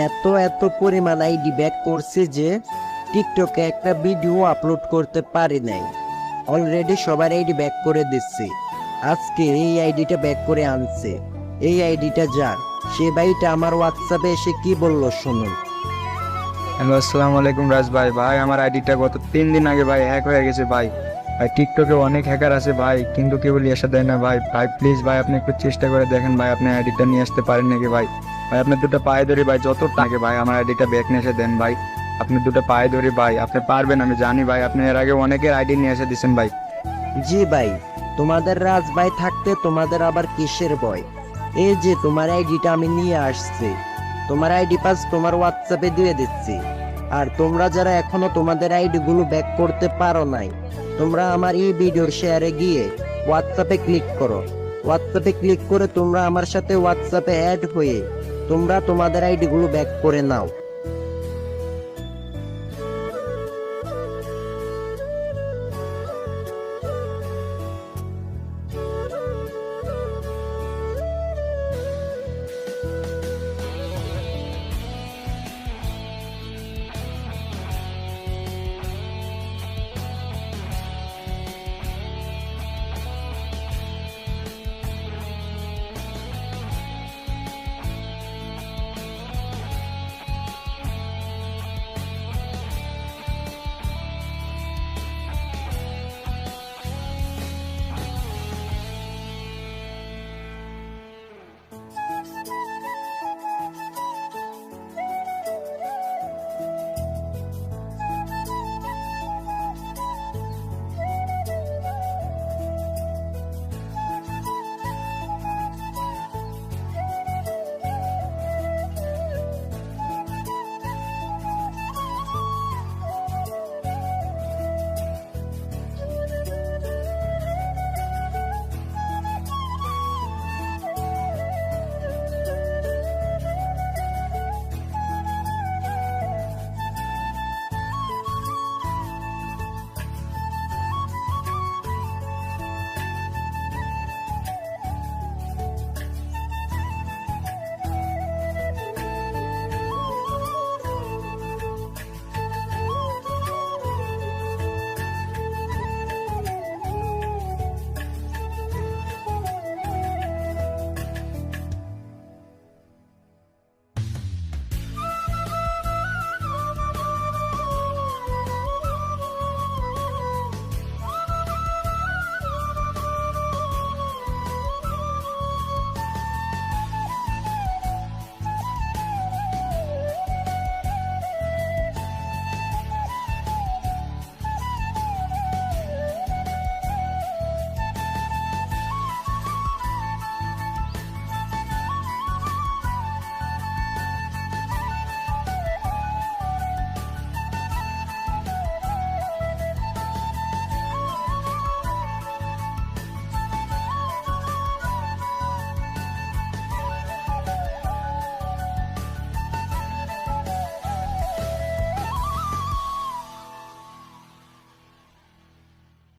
এত এত পরিমাণ আইডি ব্যাক করছে যে টিকটকে একটা ভিডিও আপলোড করতে পারি নাই। অলরেডি সবার আইডি ব্যাক করে দিচ্ছি। আজকে এই আইডিটা ব্যাক করে আনছে। এই আইডিটা যার। সে ভাইটা আমার হোয়াটসঅ্যাপে এসে কি বলল শুনুন। হ্যালো, আসসালামু আলাইকুম রাজ ভাই। ভাই, আমার আইডিটা গত তিন দিন আগে ভাই হ্যাক হয়ে গেছে ভাই। ভাই, টিকটকে অনেক হ্যাকার আছে ভাই, কিন্তু কেউ এসে দেয় না ভাই। ভাই প্লিজ ভাই, আপনি একটু চেষ্টা করে দেখেন ভাই, আপনি আইডিটা নিয়ে আসতে পারেন নাকি ভাই? ভাই, আপনি দুটো পায়ে ধরি ভাই, যত টাকে ভাই, আমার আইডিটা ব্যাক নিয়ে এসে দেন ভাই। আপনি দুটো পায়ে ধরি ভাই, আপনি পারবেন, আমি জানি ভাই, আপনি এর আগে অনেকের আইডি নিয়ে এসে দিচ্ছেন ভাই। জি ভাই, তোমাদের রাজ ভাই থাকতে তোমাদের আবার কিসের ভয়? এই যে, তোমার আইডিটা আমি নিয়ে আসছি। তোমার আইডি পাস তোমার হোয়াটসঅ্যাপে দিয়ে দিচ্ছি। আর তোমরা যারা এখনও তোমাদের আইডি গুলো ব্যাক করতে পারো নাই, তোমরা আমার এই ভিডিওর শেয়ারে গিয়ে হোয়াটসঅ্যাপে ক্লিক করো। হোয়াটসঅ্যাপে ক্লিক করে তোমরা আমার সাথে হোয়াটসঅ্যাপে অ্যাড হয়ে তোমরা তোমাদের আইডিগুলো ব্যাক করে নাও।